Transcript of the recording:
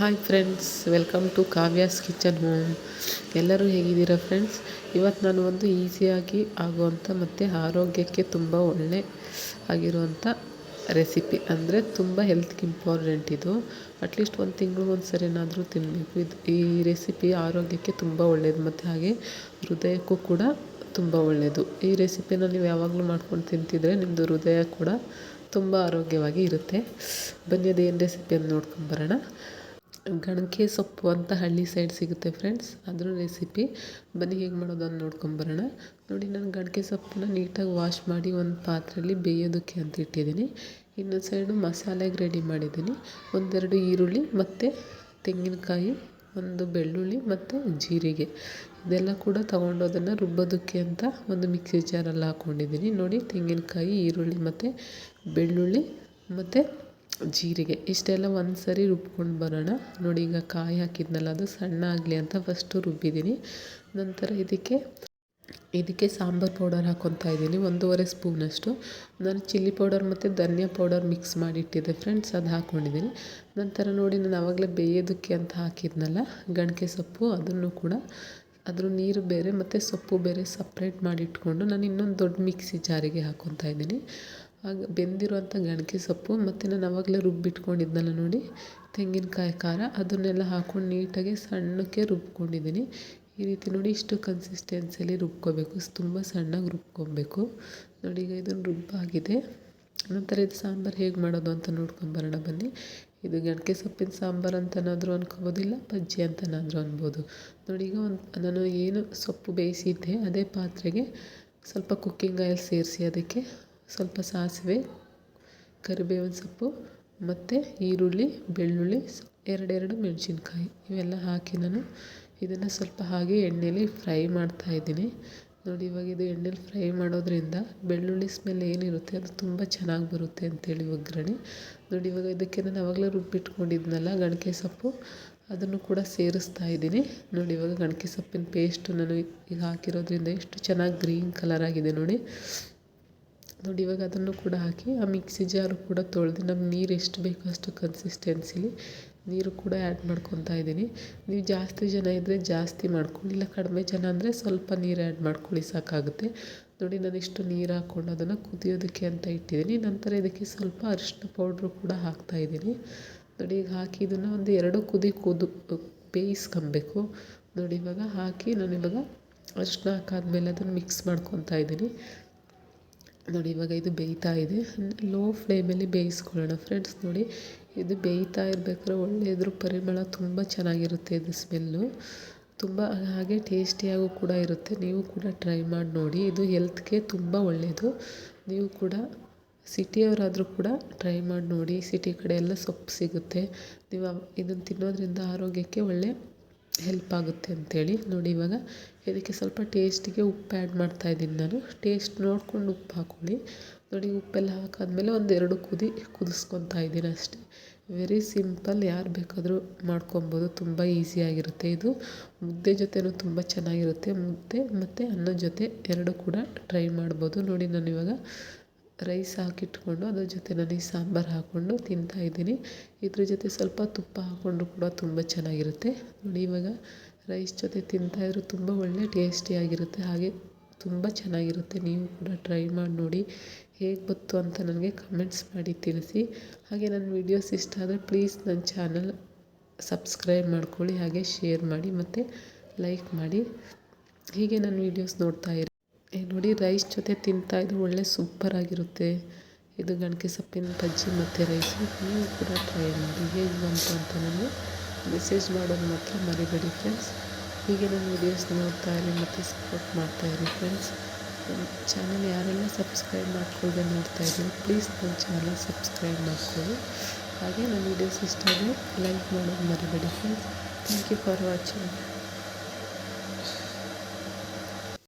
Hi friends, welcome to Kavya's kitchen home. ಎಲ್ಲರೂ ಹೇಗಿದ್ದೀರಾ friends? ಇವತ್ತು ನಾನು ಒಂದು ಈಸಿಯಾಗಿ ಆಗುವಂಥ ಮತ್ತು ಆರೋಗ್ಯಕ್ಕೆ ತುಂಬ ಒಳ್ಳೆ ಆಗಿರುವಂಥ ರೆಸಿಪಿ ಅಂದರೆ ತುಂಬ ಹೆಲ್ತ್ಗೆ ಇಂಪಾರ್ಟೆಂಟ್ ಇದು. ಅಟ್ಲೀಸ್ಟ್ ಒಂದು ತಿಂಗಳು ಒಂದು ಸರಿನಾದರೂ ತಿನ್ನಬೇಕು ಇದು ಈ ರೆಸಿಪಿ ಆರೋಗ್ಯಕ್ಕೆ ತುಂಬ ಒಳ್ಳೆಯದು ಮತ್ತು ಹಾಗೆ ಹೃದಯಕ್ಕೂ ಕೂಡ ತುಂಬ ಒಳ್ಳೆಯದು ಈ ರೆಸಿಪಿನ ನೀವು ಯಾವಾಗಲೂ ಮಾಡ್ಕೊಂಡು ತಿಂತಿದ್ರೆ ನಿಮ್ಮದು ಹೃದಯ ಕೂಡ ತುಂಬ ಆರೋಗ್ಯವಾಗಿ ಇರುತ್ತೆ. ಬನ್ನಿ, ಅದೇನು ರೆಸಿಪಿಯನ್ನು ಅಂತ ನೋಡ್ಕೊಂಬರೋಣ ಗಣಕೆ ಸೊಪ್ಪು ಅಂತ ಹಳ್ಳಿ ಸೈಡ್ ಸಿಗುತ್ತೆ ಫ್ರೆಂಡ್ಸ್ ಅದ್ರ ರೆಸಿಪಿ ಬನ್ನಿ ಹೇಗೆ ಮಾಡೋದು ಅಂತ ನೋಡ್ಕೊಂಬರೋಣ ನೋಡಿ, ನಾನು ಗಣಕೆ ಸೊಪ್ಪನ್ನ ನೀಟಾಗಿ ವಾಶ್ ಮಾಡಿ ಒಂದು ಪಾತ್ರೆಯಲ್ಲಿ ಬೇಯೋದಕ್ಕೆ ಅಂತ ಇಟ್ಟಿದ್ದೀನಿ. ಇನ್ನೊಂದು ಸೈಡು ಮಸಾಲೆಗೆ ರೆಡಿ ಮಾಡಿದ್ದೀನಿ. ಒಂದೆರಡು ಈರುಳ್ಳಿ ಮತ್ತು ತೆಂಗಿನಕಾಯಿ, ಒಂದು ಬೆಳ್ಳುಳ್ಳಿ ಮತ್ತು ಜೀರಿಗೆ. ಇದೆಲ್ಲ ಕೂಡ ತೊಗೊಂಡು ಅದನ್ನು ರುಬ್ಬೋದಕ್ಕೆ ಅಂತ ಒಂದು ಮಿಕ್ಸಿ ಜಾರಲ್ಲಿ ಹಾಕ್ಕೊಂಡಿದ್ದೀನಿ ನೋಡಿ, ತೆಂಗಿನಕಾಯಿ, ಈರುಳ್ಳಿ ಮತ್ತು ಬೆಳ್ಳುಳ್ಳಿ ಮತ್ತು ಜೀರಿಗೆ ಇಷ್ಟೆಲ್ಲ ಒಂದು ಸರಿ ರುಬ್ಕೊಂಡು ಬರೋಣ. ನೋಡಿ ಈಗ ಕಾಯಿ ಹಾಕಿದ್ನಲ್ಲ, ಅದು ಸಣ್ಣ ಆಗಲಿ ಅಂತ ಫಸ್ಟು ರುಬ್ಬಿದ್ದೀನಿ. ನಂತರ ಇದಕ್ಕೆ ಇದಕ್ಕೆ ಸಾಂಬಾರು ಪೌಡರ್ ಹಾಕ್ಕೊತಾ ಇದ್ದೀನಿ, ಒಂದೂವರೆ ಸ್ಪೂನಷ್ಟು ನಾನು ಚಿಲ್ಲಿ ಪೌಡರ್ ಮತ್ತು ಧನಿಯಾ ಪೌಡರ್ ಮಿಕ್ಸ್ ಮಾಡಿಟ್ಟಿದ್ದೆ ಫ್ರೆಂಡ್ಸ್ ಅದು ಹಾಕ್ಕೊಂಡಿದ್ದೀನಿ ನಂತರ ನೋಡಿ, ನಾನು ಆವಾಗಲೇ ಬೇಯೋದಕ್ಕೆ ಅಂತ ಹಾಕಿದ್ನಲ್ಲ ಗಣಕೆ ಸೊಪ್ಪು, ಅದನ್ನು ಕೂಡ. ಅದ್ರ ನೀರು ಬೇರೆ ಮತ್ತು ಸೊಪ್ಪು ಬೇರೆ ಸಪ್ರೇಟ್ ಮಾಡಿಟ್ಕೊಂಡು ನಾನು ಇನ್ನೊಂದು ದೊಡ್ಡ ಮಿಕ್ಸಿ ಜಾರಿಗೆ ಹಾಕ್ಕೊತಾ ಇದ್ದೀನಿ. ಆಗ ಬೆಂದಿರುವಂಥ ಗಣಕೆ ಸೊಪ್ಪು ಮತ್ತು ನಾನು ಅವಾಗಲೇ ರುಬ್ಬಿಟ್ಕೊಂಡಿದ್ನಲ್ಲ ನೋಡಿ, ತೆಂಗಿನಕಾಯಿ ಖಾರ, ಅದನ್ನೆಲ್ಲ ಹಾಕ್ಕೊಂಡು ನೀಟಾಗಿ ಸಣ್ಣಕ್ಕೆ ರುಬ್ಕೊಂಡಿದ್ದೀನಿ. ಈ ರೀತಿ ನೋಡಿ ಇಷ್ಟು ಕನ್ಸಿಸ್ಟೆನ್ಸಿಯಲ್ಲಿ ರುಬ್ಕೋಬೇಕು, ತುಂಬ ಸಣ್ಣಗೆ ರುಬ್ಕೊಬೇಕು. ನೋಡಿ ಈಗ ಇದನ್ನು ರುಬ್ಬಾಗಿದೆ ನಂತರ ಇದು ಸಾಂಬಾರು ಹೇಗೆ ಮಾಡೋದು ಅಂತ ನೋಡ್ಕೊಂಬರೋಣ ಬನ್ನಿ. ಇದು ಗಣಕೆ ಸೊಪ್ಪಿನ ಸಾಂಬಾರು ಅಂತನಾದರೂ ಅನ್ಕೋಬೋದಿಲ್ಲ, ಬಜ್ಜಿ ಅಂತನಾದರೂ ಅನ್ಬೋದು. ನೋಡಿ ಈಗ ಒಂದು, ನಾನು ಏನು ಸೊಪ್ಪು ಬೇಯಿಸಿದ್ದೆ, ಅದೇ ಪಾತ್ರೆಗೆ ಸ್ವಲ್ಪ ಕುಕ್ಕಿಂಗ್ ಆಯಿಲ್ ಸೇರಿಸಿ ಅದಕ್ಕೆ. ಸ್ವಲ್ಪ ಸಾಸಿವೆ, ಕರಿಬೇವಿನ ಸೊಪ್ಪು ಮತ್ತು ಈರುಳ್ಳಿ, ಬೆಳ್ಳುಳ್ಳಿ, ಎರಡೆರಡು ಮೆಣಸಿನ್ಕಾಯಿ. ಇವೆಲ್ಲ ಹಾಕಿ ನಾನು ಇದನ್ನು ಸ್ವಲ್ಪ ಹಾಗೆ ಎಣ್ಣೆಲಿ ಫ್ರೈ ಮಾಡ್ತಾಯಿದ್ದೀನಿ ನೋಡಿ, ಇವಾಗ ಇದು ಎಣ್ಣೆಲಿ ಫ್ರೈ ಮಾಡೋದ್ರಿಂದ ಬೆಳ್ಳುಳ್ಳಿ ಸ್ಮೆಲ್ ಏನಿರುತ್ತೆ, ಅದು ತುಂಬ ಚೆನ್ನಾಗಿ ಬರುತ್ತೆ ಅಂತೇಳಿ ಒಗ್ಗರಣೆ. ನೋಡಿ, ಇವಾಗ ಇದಕ್ಕೆ ನಾನು ಆವಾಗಲೇ ರುಬ್ಬಿಟ್ಕೊಂಡಿದ್ನಲ್ಲ ಗಣಕೆ ಸೊಪ್ಪು, ಅದನ್ನು ಕೂಡ ಸೇರಿಸ್ತಾ ಇದ್ದೀನಿ. ನೋಡಿ, ಇವಾಗ ಗಣಕೆ ಸೊಪ್ಪಿನ ಪೇಸ್ಟು ನಾನು ಈಗ ಹಾಕಿರೋದ್ರಿಂದ ಎಷ್ಟು ಚೆನ್ನಾಗಿ ಗ್ರೀನ್ ಕಲರ್ ಆಗಿದೆ ನೋಡಿ. ನೋಡಿ, ಇವಾಗ ಅದನ್ನು ಕೂಡ ಹಾಕಿ, ಆ ಮಿಕ್ಸಿ ಜಾರು ಕೂಡ ತೊಳೆದು, ನಮ್ಗೆ ನೀರು ಎಷ್ಟು ಬೇಕೋ ಅಷ್ಟು ಕನ್ಸಿಸ್ಟೆನ್ಸಿಲಿ ನೀರು ಕೂಡ ಆ್ಯಡ್ ಮಾಡ್ಕೊತಾ ಇದ್ದೀನಿ. ನೀವು ಜಾಸ್ತಿ ಜನ ಇದ್ದರೆ ಜಾಸ್ತಿ ಮಾಡ್ಕೊಳ್ಳಿ, ಇಲ್ಲ ಕಡಿಮೆ ಜನ ಅಂದರೆ ಸ್ವಲ್ಪ ನೀರು ಆ್ಯಡ್ ಮಾಡ್ಕೊಳ್ಳಿ, ಸಾಕಾಗುತ್ತೆ. ನೋಡಿ, ನಾನು ಇಷ್ಟು ನೀರು ಹಾಕ್ಕೊಂಡು ಅದನ್ನು ಕುದಿಯೋದಕ್ಕೆ ಅಂತ ಇಟ್ಟಿದ್ದೀನಿ. ನಂತರ ಇದಕ್ಕೆ ಸ್ವಲ್ಪ ಅರಿಶಿನ ಪೌಡ್ರು ಕೂಡ ಹಾಕ್ತಾಯಿದ್ದೀನಿ ನೋಡಿ, ಈಗ ಹಾಕಿ ಇದನ್ನು ಒಂದು ಎರಡು ಕುದಿ ಕುದು, ಬೇಯಿಸ್ಕೊಬೇಕು. ನೋಡಿ, ಇವಾಗ ಹಾಕಿ ನಾನು ಇವಾಗ ಅರಿಶಿನ ಹಾಕಾದ್ಮೇಲೆ ಅದನ್ನು ಮಿಕ್ಸ್ ಮಾಡ್ಕೊತಾ ಇದ್ದೀನಿ. ನೋಡಿ, ಇವಾಗ ಇದು ಬೇಯ್ತಾ ಇದೆ. ಲೋ ಫ್ಲೇಮಲ್ಲಿ ಬೇಯಿಸ್ಕೊಳ್ಳೋಣ ಫ್ರೆಂಡ್ಸ್ ನೋಡಿ. ಇದು ಬೇಯ್ತಾ ಇರಬೇಕಾದ್ರೆ ಒಳ್ಳೆ ಇದ್ರ ಪರಿಮಳ ತುಂಬ ಚೆನ್ನಾಗಿರುತ್ತೆ ಇದು ಸ್ಮೆಲ್ಲು ತುಂಬ ಹಾಗೆ ಟೇಸ್ಟಿಯಾಗೂ ಕೂಡ ಇರುತ್ತೆ. ನೀವು ಕೂಡ ಟ್ರೈ ಮಾಡಿ ನೋಡಿ. ಇದು ಹೆಲ್ತ್ಗೆ ತುಂಬ ಒಳ್ಳೆಯದು ನೀವು ಕೂಡ ಸಿಟಿಯವರಾದರೂ ಕೂಡ ಟ್ರೈ ಮಾಡಿ ನೋಡಿ. ಸಿಟಿ ಕಡೆ ಎಲ್ಲ ಸೊಪ್ಪು ಸಿಗುತ್ತೆ. ನೀವು ಇದನ್ನು ತಿನ್ನೋದ್ರಿಂದ ಆರೋಗ್ಯಕ್ಕೆ ಒಳ್ಳೆ ಹೆಲ್ಪ್ ಆಗುತ್ತೆ ಅಂತೇಳಿ ನೋಡಿ ಇವಾಗ ಇದಕ್ಕೆ ಸ್ವಲ್ಪ ಟೇಸ್ಟಿಗೆ ಉಪ್ಪು ಆ್ಯಡ್ ಮಾಡ್ತಾಯಿದ್ದೀನಿ ನಾನು. ಟೇಸ್ಟ್ ನೋಡ್ಕೊಂಡು ಉಪ್ಪು ಹಾಕ್ಕೊಳ್ಳಿ ನೋಡಿ ಉಪ್ಪೆಲ್ಲ ಹಾಕಾದ್ಮೇಲೆ ಒಂದೆರಡು ಕುದಿ, ಕುದಿಸ್ಕೊತಾ ಇದ್ದೀನಿ ಅಷ್ಟೇ. ವೆರಿ ಸಿಂಪಲ್ ಯಾರು ಬೇಕಾದರೂ ಮಾಡ್ಕೊಬೋದು. ತುಂಬ ಈಸಿಯಾಗಿರುತ್ತೆ ಇದು. ಮುದ್ದೆ ಜೊತೆನೂ ತುಂಬ ಚೆನ್ನಾಗಿರುತ್ತೆ. ಮುದ್ದೆ ಮತ್ತು ಅನ್ನದ ಜೊತೆ ಎರಡು ಕೂಡ ಟ್ರೈ ಮಾಡ್ಬೋದು. ನೋಡಿ ನಾನು ಇವಾಗ ರೈಸ್ ಹಾಕಿಟ್ಕೊಂಡು ಅದ್ರ ಜೊತೆ ನಾನು ಈ ಸಾಂಬಾರು ಹಾಕ್ಕೊಂಡು ತಿಂತಾಯಿದ್ದೀನಿ ಇದ್ರ ಜೊತೆ ಸ್ವಲ್ಪ ತುಪ್ಪ ಹಾಕ್ಕೊಂಡು ಕೂಡ ತುಂಬ ಚೆನ್ನಾಗಿರುತ್ತೆ. ನೋಡಿ ಇವಾಗ ರೈಸ್ ಜೊತೆ ತಿಂತಾಯಿದ್ರು ತುಂಬ ಒಳ್ಳೆ ಟೇಸ್ಟಿಯಾಗಿರುತ್ತೆ ಹಾಗೆ ತುಂಬ ಚೆನ್ನಾಗಿರುತ್ತೆ. ನೀವು ಕೂಡ ಟ್ರೈ ಮಾಡಿ ನೋಡಿ. ಹೇಗೆ ಬಂತು ಅಂತ ನನಗೆ ಕಮೆಂಟ್ಸ್ ಮಾಡಿ ತಿಳಿಸಿ. ಹಾಗೆ ನನ್ನ ವೀಡಿಯೋಸ್ ಇಷ್ಟ ಆದರೆ ಪ್ಲೀಸ್ ನನ್ನ ಚಾನಲ್ ಸಬ್ಸ್ಕ್ರೈಬ್ ಮಾಡ್ಕೊಳ್ಳಿ. ಹಾಗೆ ಶೇರ್ ಮಾಡಿ ಮತ್ತು ಲೈಕ್ ಮಾಡಿ. ಹೀಗೆ ನನ್ನ ವೀಡಿಯೋಸ್ ನೋಡ್ತಾ ಇರಿ. ನೋಡಿ, ರೈಸ್ ಜೊತೆ ತಿಂತಾಯಿದ್ರು ಒಳ್ಳೆ ಸೂಪರಾಗಿರುತ್ತೆ ಇದು ಗಣಕೆ ಸೊಪ್ಪಿನ ಬಜ್ಜಿ ಮತ್ತು ರೈಸು. ನೀವು ಕೂಡ ಟ್ರೈ ಮಾಡಿ. ಹೇಗೆ ಬಂತು ಅಂತ ನಾನು ಮೆಸೇಜ್ ಮಾಡೋದು ಮಾತ್ರ ಮರಿಬೇಡಿ ಫ್ರೆಂಡ್ಸ್ ಹೀಗೆ ನನ್ನ ವೀಡಿಯೋಸ್ ನೋಡ್ತಾ ಇರಿ ಮತ್ತು ಸಪೋರ್ಟ್ ಮಾಡ್ತಾ ಇರಿ ಫ್ರೆಂಡ್ಸ್ ನನ್ನ ಚಾನಲ್ ಯಾರೆಲ್ಲ ಸಬ್ಸ್ಕ್ರೈಬ್ ಮಾಡ್ಕೊಳ್ಳದೆ ನೋಡ್ತಾ ಇದ್ದೀನಿ ಪ್ಲೀಸ್ ನನ್ನ ಚಾನಲ್ ಸಬ್ಸ್ಕ್ರೈಬ್ ಮಾಡ್ಕೊಳ್ಳಿ. ಹಾಗೆ ನನ್ನ ವೀಡಿಯೋಸ್ ಇಷ್ಟ ಆದರೆ ಲೈಕ್ ಮಾಡೋದು ಮರಿಬೇಡಿ friends thank you for watching